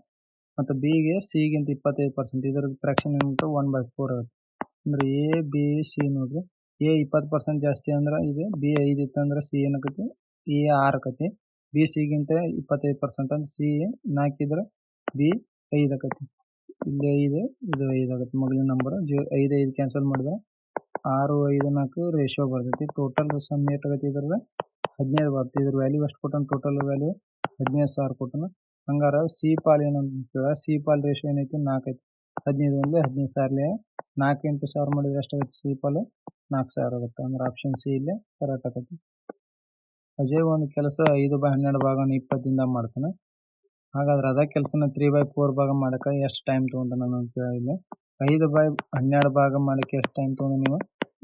ಮತ್ತು ಬಿಗೆ ಸಿಗಿಂತ ಇಪ್ಪತ್ತೈದು ಪರ್ಸೆಂಟ್ ಇದರ ಫ್ರಾಕ್ಷನ್ ಏನಾಗುತ್ತೆ? ಒನ್ ಬೈ ಫೋರ್ ಆಗುತ್ತೆ. ಅಂದರೆ ಎ ಬಿ ಸಿ ನೋಡ್ರಿ. ಎ ಇಪ್ಪತ್ತು ಪರ್ಸೆಂಟ್ ಜಾಸ್ತಿ ಅಂದ್ರೆ ಇದು, ಬಿ ಐದು ಇತ್ತು ಅಂದ್ರೆ ಸಿ ಏನಾಗತ್ತೆ ಎ ಆರು ಆಕತಿ ಬಿ ಸಿಗಿಂತ ಇಪ್ಪತ್ತೈದು ಪರ್ಸೆಂಟ್ ಅಂದ್ರೆ ಸಿ ನಾಲ್ಕಿದ್ರೆ ಬಿ ಐದು ಆಕತಿ ಇಲ್ಲಿ ಐದು, ಇದು ಐದು ಆಗುತ್ತೆ ಮೊದಲಿನ ನಂಬರ್ ಜೀ ಐದು ಐದು ಕ್ಯಾನ್ಸಲ್ ಮಾಡಿದ್ರೆ ಆರು ಐದು ನಾಲ್ಕು ರೇಷಿಯೋ ಬರ್ತೈತಿ. ಟೋಟಲ್ ಸಮ್ ಆಗೈತಿ ಇದ್ರದ್ದು ಹದಿನೈದು ಬರ್ತೈತಿ. ಇದ್ರ ವ್ಯಾಲ್ಯೂ ಎಷ್ಟು ಕೊಟ್ಟನ? ಟೋಟಲ್ ವ್ಯಾಲ್ಯೂ ಹದಿನೈದು ಸಾವಿರ ಕೊಟ್ಟನ. ಹಂಗಾರ ಸಿ ಪಾಲ್ ಏನಂತ ಸಿ ಪಾಲ್ ರೇಷಿಯೋ ಏನೈತಿ? ನಾಲ್ಕು ಐತಿ ಹದಿನೈದು ಒಂದೇ ಹದಿನೈದು ಸಾವಿರಲೇ ನಾಲ್ಕು ಎಂಟು ಸಾವಿರ ಮಾಡಿದ್ರೆ ಎಷ್ಟಾಗೈತಿ ಸಿ ಪಾಲ್? ನಾಲ್ಕು ಸಾವಿರ ಆಗುತ್ತೆ. ಅಂದ್ರೆ ಆಪ್ಷನ್ ಸಿ ಇಲ್ಲಿ ಕರೆಕ್ಟ್ ಆಗೈತಿ ಅಜಯ್ ಒಂದು ಕೆಲಸ ಐದು ಬೈ ಹನ್ನೆರಡು ಭಾಗನ ಇಪ್ಪತ್ತಿಂದ ಮಾಡ್ತಾನೆ. ಹಾಗಾದ್ರೆ ಅದ ಕೆಲಸನ ತ್ರೀ ಬೈ ಫೋರ್ ಭಾಗ ಮಾಡಕ್ಕೆ ಎಷ್ಟು ಟೈಮ್ ತೊಗೊಂತಾನ ಅಂತ ಕೇಳಿಲ್ಲ ಐದು ಬೈ ಹನ್ನೆರಡು ಭಾಗ ಮಾಡಕ್ಕೆ ಎಷ್ಟು ಟೈಮ್ ತೊಗೊಂಡು ನೀವು?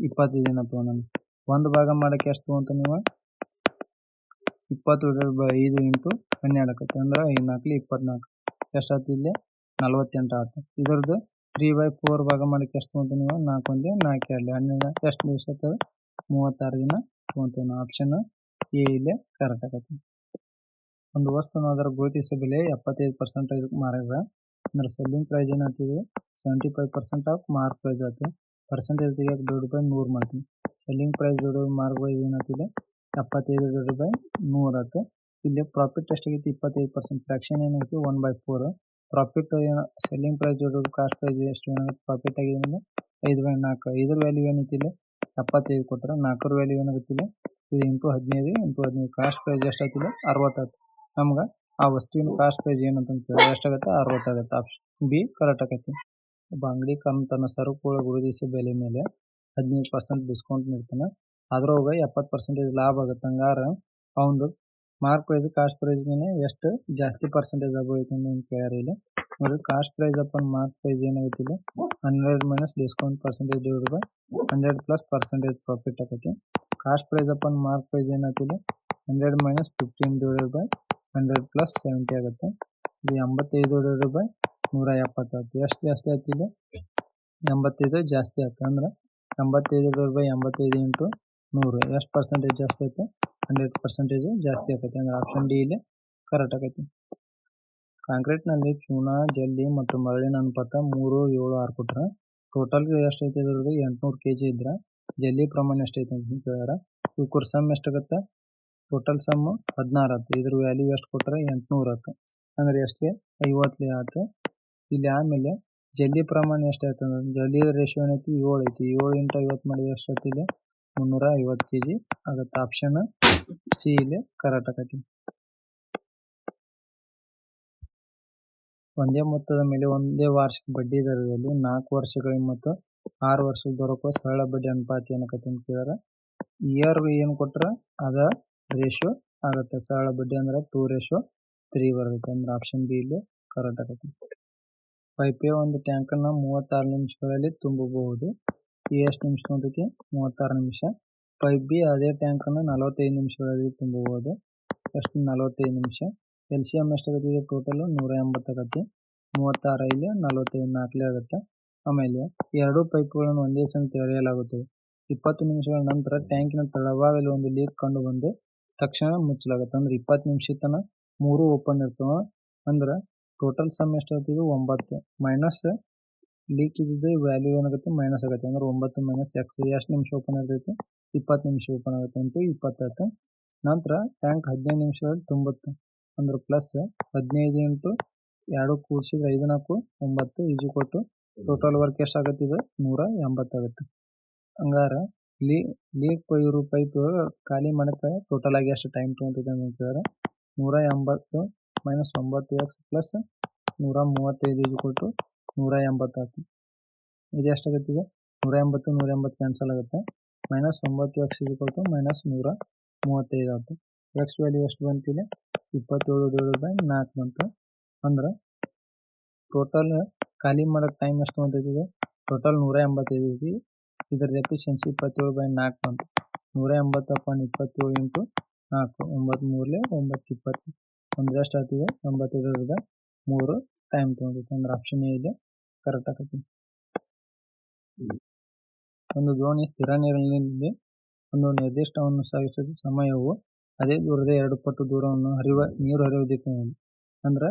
ಇಪ್ಪತ್ತು ದಿನ ತೊಗೊಂಡು ಒಂದು ಭಾಗ ಮಾಡಕ್ಕೆ ಎಷ್ಟು ತೊಗೊಂತ ನೀವು? ಇಪ್ಪತ್ತು ಬೈ ಐದು ಇಂಟು ಹನ್ನೆರಡು ಆಕತ್ತೆ ಅಂದ್ರೆ ಐದು ನಾಲ್ಕಲಿ ಇಪ್ಪತ್ನಾಲ್ಕು. ಎಷ್ಟಾಯ್ತು ಇಲ್ಲಿ? ನಲ್ವತ್ತೆಂಟು ಆಯ್ತು. ಇದ್ರದ್ದು ತ್ರೀ ಬೈ ಫೋರ್ ಭಾಗ ಮಾಡಕ್ಕೆ ಎಷ್ಟು ತೊಗೊಂತ ನೀವು ನಾಲ್ಕು ಒಂದೇ ನಾಲ್ಕು ಎರಡಲಿ ಹನ್ನೆರಡು, ಎಷ್ಟು ದಿವಸ ಆಗ್ತದೆ? ಮೂವತ್ತಾರು ದಿನ ತೊಗೊಂತೀವಿ ಆಪ್ಷನ್ ಎ, ಇಲ್ಲೇ, ಕರೆಕ್ಟ್ ಆಗತ್ತೆ. ಒಂದು ವಸ್ತುನ ಅದರ ಗುರುತಿಸ ಬೆಲೆ ಎಪ್ಪತ್ತೈದು ಪರ್ಸೆಂಟ್ ಇದಕ್ಕೆ ಮಾರಿದ್ರ, ಅಂದ್ರೆ ಸೆಲ್ಲಿಂಗ್ ಪ್ರೈಸ್ ಏನಾಗ್ತಿದೆ seventy five percent of mark price ಆಯ್ತು. ಪರ್ಸೆಂಟೇಜ್ ತೆಗಿಯೋಕೆ ದೊಡ್ಡ ಬೈ ನೂರು ಮಾಡ್ತೀನಿ ಸೆಲ್ಲಿಂಗ್ ಪ್ರೈಸ್ ದೊಡ್ಡ ಮಾರ್ಕ್ ಪ್ರೈಸ್ ಏನಾಗ್ತಿದೆ ಎಪ್ಪತ್ತೈದು ಡಿವೈಡ್ ಬೈ ನೂರು ಆಯ್ತು. ಇಲ್ಲಿ ಪ್ರಾಫಿಟ್ ಎಷ್ಟಾಗೈತಿ ಇಪ್ಪತ್ತೈದು ಪರ್ಸೆಂಟ್ ಫ್ರಾಕ್ಷನ್ ಏನೈತಿ one by four profit selling price divide cost price ಎಷ್ಟು ಪ್ರಾಫಿಟ್ ಆಗಿದೆ ಅಂದ್ರೆ ಐದು ಬೈ ನಾಲ್ಕು, ಐದರ ವ್ಯಾಲ್ಯೂ ಏನೈತಿ ಇಲ್ಲಿ ಎಪ್ಪತ್ತೈದು ಕೊಟ್ಟರೆ ನಾಲ್ಕರ ವ್ಯಾಲ್ಯೂ ಏನಾಗುತ್ತೆ ಇಲ್ಲಿ ಇದು ಇಂಟು ಹದಿನೈದು ಇಂಟು ಹದಿನೈದು ಕಾಸ್ಟ್ ಪ್ರೈಸ್ ಎಷ್ಟಾಗ್ತಿಲ್ಲ ಅರವತ್ತಾಯ್ತು. ನಮ್ಗೆ ಆ ವಸ್ತುವಿನ ಕಾಸ್ಟ್ ಪ್ರೈಸ್ ಏನಂತ ಎಷ್ಟಾಗತ್ತೆ ಅರವತ್ತಾಗುತ್ತೆ. ಆಪ್ಷನ್ ಬಿ ಕರೆಕ್ಟ್ ಆಗೈತಿ ಒಬ್ಬ ಅಂಗಡಿಕಾರನು ತನ್ನ ಸರಕುಗಳ ಗುರುತಿಸಿ ಬೆಲೆ ಮೇಲೆ ಹದಿನೈದು ಪರ್ಸೆಂಟ್ ಡಿಸ್ಕೌಂಟ್ ನೀಡ್ತಾನೆ. ಅದ್ರೊಳಗೆ ಎಪ್ಪತ್ತು ಪರ್ಸೆಂಟೇಜ್ ಲಾಭ ಆಗುತ್ತೆ. ಹಂಗಾರ ಅವನು ಮಾರ್ಕ್ ಪ್ರೈಸ್ ಕಾಸ್ಟ್ ಪ್ರೈಸ್ ಮೇಲೆ ಎಷ್ಟು ಜಾಸ್ತಿ ಪರ್ಸೆಂಟೇಜ್ ಕೇಳ್ಯಾರ ಇಲ್ಲಿ ಕಾಸ್ಟ್ ಪ್ರೈಸ್ ಅಪ್ಪನ್ ಮಾರ್ಕ್ ಪ್ರೈಸ್ ಏನಾಗೈತಿ ಇಲ್ಲಿ hundred minus discount percentage divide hundred plus percentage profit ಆಗೈತಿ ಕಾಸ್ಟ್ ಪ್ರೈಸ್ ಅಪ್ಪನ್ ಮಾರ್ಕ್ ಪ್ರೈಸ್ ಏನಾಯ್ತು ಇಲ್ಲಿ hundred minus fifteen divided by hundred plus seventy ಆಗುತ್ತೆ. ಇದು ಎಂಬತ್ತೈದು ಡಿವೈಡೆಡ್ ಬೈ ನೂರ ಎಪ್ಪತ್ತಾಯ್ತು ಎಷ್ಟು ಜಾಸ್ತಿ ಆಯ್ತು ಇಲ್ಲಿ ಎಂಬತ್ತೈದು ಜಾಸ್ತಿ ಆಯ್ತು. ಅಂದ್ರೆ ಎಂಬತ್ತೈದು ಡಿವೈಡ್ ಬೈ ಎಂಬತ್ತೈದು ಇಂಟು ನೂರು. ಎಷ್ಟು ಪರ್ಸೆಂಟೇಜ್ ಜಾಸ್ತಿ ಆಯ್ತು? ಹಂಡ್ರೆಡ್ ಪರ್ಸೆಂಟೇಜ್ ಜಾಸ್ತಿ ಆಕೈತಿ. ಅಂದ್ರೆ ಆಪ್ಷನ್ ಡಿ ಇಲ್ಲಿ ಕರೆಕ್ಟ್ ಕಾಂಕ್ರೀಟ್ನಲ್ಲಿ ಚೂನಾ, ಜಲ್ಲಿ ಮತ್ತು ಮರಳಿನ ಅನುಪಾತ ಮೂರು, ಏಳು, ಆರು ಕೊಟ್ರ. ಟೋಟಲ್ ಎಷ್ಟು ಐತಿ ಇದ್ರದ್ದು? ಎಂಟ್ನೂರು ಕೆಜಿ ಇದ್ರೆ. ಜಲ್ಲಿ ಪ್ರಮಾಣ ಎಷ್ಟು ಐತಿ ಅಂತ ಕೇಳ್ಯಾರ. ಇವಕ್ಕೂರ್ ಸಮ್ ಎಷ್ಟಾಗತ್ತೆ ಟೋಟಲ್ ಸಮ್ ಹದಿನಾರು ಆಯ್ತು ಇದ್ರ ವ್ಯಾಲ್ಯೂ ಎಷ್ಟು ಕೊಟ್ರೆ? ಎಂಟ್ನೂರು ಆಯ್ತು ಅಂದ್ರೆ ಎಷ್ಟೇ ಐವತ್ತು ಆತು. ಇಲ್ಲಿ ಆಮೇಲೆ ಜಲ್ಲಿ ಪ್ರಮಾಣ ಎಷ್ಟು ಆಯ್ತು ಅಂದ್ರೆ, ಜಲ್ಲಿ ರೇಷಿಯೋ ಏನೈತಿ ಏಳು ಐತಿ. ಏಳು ಇಂಟು ಐವತ್ತು ಮಾಡಿದ್ರೆ ಎಷ್ಟು ಆಯ್ತು ಇಲ್ಲಿ? ಮುನ್ನೂರ ಐವತ್ತು ಕೆ ಜಿ ಆಗುತ್ತೆ. ಆಪ್ಷನ್ ಸಿ ಇಲ್ಲಿ ಕರೆಕ್ಟ್ ಆಗೈತಿ ಒಂದೇ ಮೊತ್ತದ ಮೇಲೆ ಒಂದೇ ವಾರ್ಷಿಕ ಬಡ್ಡಿ ದರದಲ್ಲಿ ನಾಲ್ಕು ವರ್ಷಗಳಿಗೆ ಮತ್ತು ಆರು ವರ್ಷಕ್ಕೆ ದೊರಕುವ ಸರಳ ಬಡ್ಡಿ ಅನುಪಾತ ಏನಕತಿ ಅಂತ ಕೇಳಿದ್ರೆ ಇಯರ್ ಏನು ಕೊಟ್ರ ಅದ ರೇಷಿಯೋ ಆಗುತ್ತೆ. ಸರಳ ಬಡ್ಡಿ ಅಂದ್ರೆ ಟೂ ರೇಷಿಯೋ ತ್ರೀ ಬರುತ್ತೆ ಅಂದ್ರೆ ಆಪ್ಷನ್ ಬಿ ಇಲ್ಲಿ ಕರೆಕ್ಟ್ ಆಗುತ್ತೆ ಪೈಪೆ ಒಂದು ಟ್ಯಾಂಕನ್ನು ಮೂವತ್ತಾರು ನಿಮಿಷಗಳಲ್ಲಿ ತುಂಬಬಹುದು. ಎಷ್ಟು ನಿಮಿಷ ತೊಗೊಂತೈತಿ ಮೂವತ್ತಾರು ನಿಮಿಷ. ಪೈಪ್ ಬಿ ಅದೇ ಟ್ಯಾಂಕ್ ಅನ್ನು ನಲವತ್ತೈದು ನಿಮಿಷಗಳಲ್ಲಿ ತುಂಬಬಹುದು. ಫಸ್ಟ್ ನಲವತ್ತೈದು ನಿಮಿಷ. ಎಲ್ ಸಿ ಎಂ ಎಷ್ಟಾಗತ್ತೆ ಟೋಟಲ್ ನೂರ ಎಂಬತ್ತಾಗತ್ತೆ ಮೂವತ್ತಾರು ಇಲ್ಲಿ ನಲವತ್ತೈದು ನಾಲ್ಕಲೇ ಆಗುತ್ತೆ. ಆಮೇಲೆ ಎರಡೂ ಪೈಪ್ಗಳನ್ನು ಒಂದೇ ಸಮ ತೆರೆಯಲಾಗುತ್ತದೆ. ಇಪ್ಪತ್ತು ನಿಮಿಷಗಳ ನಂತರ ಟ್ಯಾಂಕಿನ ತಳಭಾಗದಲ್ಲಿ ಒಂದು ಲೀಕ್ ಕಂಡು ಬಂದು ತಕ್ಷಣ ಮುಚ್ಚಲಾಗುತ್ತೆ. ಅಂದ್ರೆ ಇಪ್ಪತ್ತು ನಿಮಿಷ ತನಕ ಮೂರು ಓಪನ್ ಇರ್ತವೆ. ಅಂದ್ರೆ ಟೋಟಲ್ ಸಮ್ ಎಷ್ಟಾಗ್ತದೆ ಒಂಬತ್ತು. ಮೈನಸ್ ಲೀಕ್ ಇದ್ದಿದ್ದು ವ್ಯಾಲ್ಯೂ ಏನಾಗುತ್ತೆ? ಮೈನಸ್ ಆಗುತ್ತೆ. ಅಂದ್ರೆ ಒಂಬತ್ತು ಮೈನಸ್ ಎಕ್ಸ್ ಎಷ್ಟು ನಿಮಿಷ ಓಪನ್ ಇರ್ತೈತೆ. ಇಪ್ಪತ್ತು ನಿಮಿಷ ಓಪನ್ ಆಗುತ್ತೆ ಇಂಟು ಇಪ್ಪತ್ತೈತೆ ನಂತರ ಟ್ಯಾಂಕ್ ಹದಿನೈದು ನಿಮಿಷದಲ್ಲಿ ತುಂಬುತ್ತೆ. ಅಂದ್ರೆ ಪ್ಲಸ್ ಹದಿನೈದು ಇಂಟು ಎರಡು ಕೂಡಿಸಿದ್ರೆ ಐದು ನಾಲ್ಕು ಒಂಬತ್ತು ಈಜು ಕೊಟ್ಟು ಟೋಟಲ್ ವರ್ಕ್ ಎಷ್ಟಾಗತ್ತೆ ಇದು? ನೂರ ಎಂಬತ್ತಾಗುತ್ತೆ. ಹಂಗಾರೆ ಲೀ ಲೀಕ್ ಇವರು ಪೈಪ್ ಖಾಲಿ ಮಾಡಕ್ಕೆ ಟೋಟಲ್ ಆಗಿ ಎಷ್ಟು ಟೈಮ್ ತೊಗೊತಿದೆ ಅಂತ ಕೇಳಿದ್ರೆ ನೂರ ಎಂಬತ್ತು ಮೈನಸ್ ಒಂಬತ್ತು ಎಕ್ಸ್ ಪ್ಲಸ್ ನೂರ ಮೂವತ್ತೈದು ಈಜು ಕೊಟ್ಟು ನೂರ ಎಂಬತ್ತಾಯ್ತು. ಇದು ಎಷ್ಟಾಗುತ್ತೆ ನೂರ ಎಂಬತ್ತು ನೂರ ಎಂಬತ್ತು ಕ್ಯಾನ್ಸಲ್ ಆಗುತ್ತೆ. ಮೈನಸ್ ಒಂಬತ್ತು ಎಕ್ಸ್ ಈಜು ಮೈನಸ್ ನೂರ ಮೂವತ್ತೈದು ಆಯ್ತು. ಎಕ್ಸ್ ವ್ಯಾಲ್ಯೂ ಎಷ್ಟು ಬಂತಿಲ್ಲ ಇಪ್ಪತ್ತೇಳು ಡಿವೈಡ್ ಬೈ ನಾಲ್ಕು ಬಂತು. ಅಂದ್ರೆ ಟೋಟಲ್ ಖಾಲಿ ಮಾಡೋಕ್ಕೆ ಟೈಮ್ ಎಷ್ಟು ಬಂತೈತಿ ಈಗ ಟೋಟಲ್ ನೂರ ಎಂಬತ್ತೈದು ಐತಿ. ಇದರ ಎಫಿಷಿಯನ್ಸಿ ಇಪ್ಪತ್ತೇಳು ಬೈ ನಾಲ್ಕು ಬಂತು. ನೂರ ಎಂಬತ್ತು ಪಾಯಿಂಟ್ ಇಪ್ಪತ್ತೇಳು ಇಂಟು ನಾಲ್ಕು. ಒಂಬತ್ತು ಮೂರಲೆ ಒಂಬತ್ತು ಇಪ್ಪತ್ತು. ಅಂದ್ರೆ ಎಷ್ಟು ಆಗ್ತಿದೆ ಎಂಬತ್ತೈದರದ ಮೂರು ಟೈಮ್ ತೊಗೊಂಡೈತಿ ಅಂದ್ರೆ ಆಪ್ಷನ್ ಎ ಇದೆ. ಕರೆಕ್ಟ್ ಆಗತ್ತೆ ಒಂದು ದೋಣಿ ಸ್ಥಿರ ನೀರಿನಲ್ಲಿ ಒಂದು ನಿರ್ದಿಷ್ಟವನ್ನು ಸಾಗಿಸಿದ ಸಮಯವು ಅದೇ ದೂರದ ಎರಡು ಪಟ್ಟು ದೂರವನ್ನು ಹರಿಯುವ ನೀರು ಹರಿಯುವುದಕ್ಕೆ ದಿಕ್ಕಿನಲ್ಲಿ ಅಂದ್ರೆ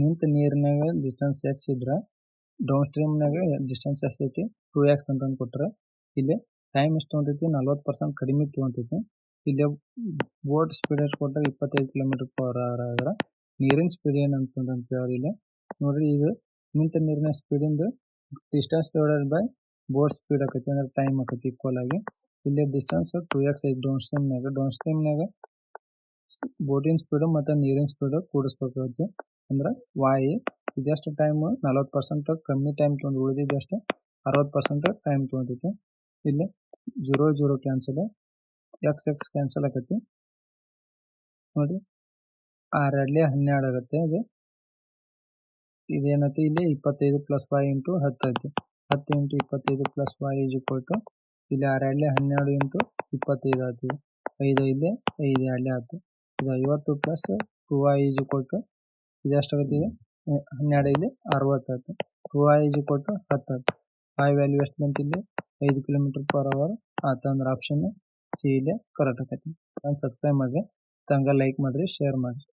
ನಿಂತ ನೀರಿನಾಗ ಡಿಸ್ಟೆನ್ಸ್ ಎಕ್ಸ್ ಇದ್ರೆ ಡೌನ್ ಸ್ಟ್ರೀಮ್ನಾಗ ಡಿಸ್ಟೆನ್ಸ್ ಎಕ್ಸ್ ಐತಿ ಟೂ ಎಕ್ಸ್ ಅಂತ ಅಂದ್ಕೊಟ್ರೆ ಇಲ್ಲಿ ಟೈಮ್ ಎಷ್ಟು ಹೊಂತೈತಿ? ನಲ್ವತ್ತು ಪರ್ಸೆಂಟ್ ಕಡಿಮೆ ತೊಗೊಂತೈತಿ ಇಲ್ಲಿ ಬೋಟ್ ಸ್ಪೀಡ್ ಎಷ್ಟು ಕೊಟ್ಟಾಗ ಇಪ್ಪತ್ತೈದು ಕಿಲೋಮೀಟರ್ ಪರ್ ಅವರ್ ಆದ್ರೆ ನೀರಿನ ಸ್ಪೀಡ್ ಏನಂತಂದ್ರೆ ಇಲ್ಲಿ ನೋಡ್ರಿ, ಇದು ನಿಂತ ನೀರಿನ ಸ್ಪೀಡಿಂದು distance divided by boat speed ಆಕತಿ ಅಂದ್ರೆ ಟೈಮ್ ಆಕತಿ ಈಕ್ವಲ್ ಆಗಿ. ಇಲ್ಲಿ ಡಿಸ್ಟೆನ್ಸ್ ಟೂ ಎಕ್ಸ್ ಐತಿ ಡೌನ್ ಸ್ಟ್ರೀಮ್ನಾಗ ಡೌನ್ ಸ್ಟ್ರೀಮ್ನಾಗ ಬೋಟಿನ ಸ್ಪೀಡ್ ಮತ್ತು ನೀರಿನ ಸ್ಪೀಡ್ ಕೂಡಿಸ್ಬೇಕಾಗುತ್ತೆ ಅಂದ್ರೆ ವಾಯಿ ಇದೆಷ್ಟು ಟೈಮ್ ನಲ್ವತ್ತು ಪರ್ಸೆಂಟ್ ಕಮ್ಮಿ ಟೈಮ್ ತೊಗೊಂಡು ಉಳಿದಿದ್ದಷ್ಟು ಅರವತ್ತು ಪರ್ಸೆಂಟ್ ಟೈಮ್ ತೊಗೊಂತೈತಿ ಇಲ್ಲಿ zero zero cancel X X cancel ಆಕತಿ. ನೋಡಿ ಆರೆರಡಲೆ ಹನ್ನೆರಡು ಆಗುತ್ತೆ. ಇದು ಇದೇನೈತಿ? ಇಲ್ಲಿ ಇಪ್ಪತ್ತೈದು ಪ್ಲಸ್ ಫೈ ಇಂಟು ಹತ್ತು ಐತಿ ಹತ್ತು ಇಂಟು ಇಪ್ಪತ್ತೈದು plus Y is equal to ಇಲ್ಲಿ ಆರೆರಡಲೆ ಹನ್ನೆರಡು ಇಂಟು ಇಪ್ಪತ್ತೈದು ಆಯ್ತು. ಐದು ಐದು ಐದು, ಎರಡಲೆ ಆಯ್ತು ಇದು ಐವತ್ತು plus two Y is equal to ಇದು ಎಷ್ಟಾಗುತ್ತೆ ಹನ್ನೆರಡು ಐದು ಅರವತ್ತು ಆಯ್ತು. Two Y is equal to ಹತ್ತು ಆಯ್ತು. ವೈ ವ್ಯಾಲ್ಯೂ ಎಷ್ಟು ಬಂತು ಇಲ್ಲಿ? ಐದು ಕಿಲೋಮೀಟರ್ ಪರ್ ಅವರ್ ಆಯ್ತು ಅಂದ್ರೆ ಆಪ್ಷನ್ ಸಿ ಇಲ್ಲೇ ಕರೆಕ್ಟ್ ಆಕೈತಿ. ನಾನು ಸಬ್ಸ್ಕ್ರೈಬ್ ಮಾಡಿರಿ. ತಂಗ ಲೈಕ್ ಮಾಡಿರಿ ಶೇರ್ ಮಾಡಿರಿ.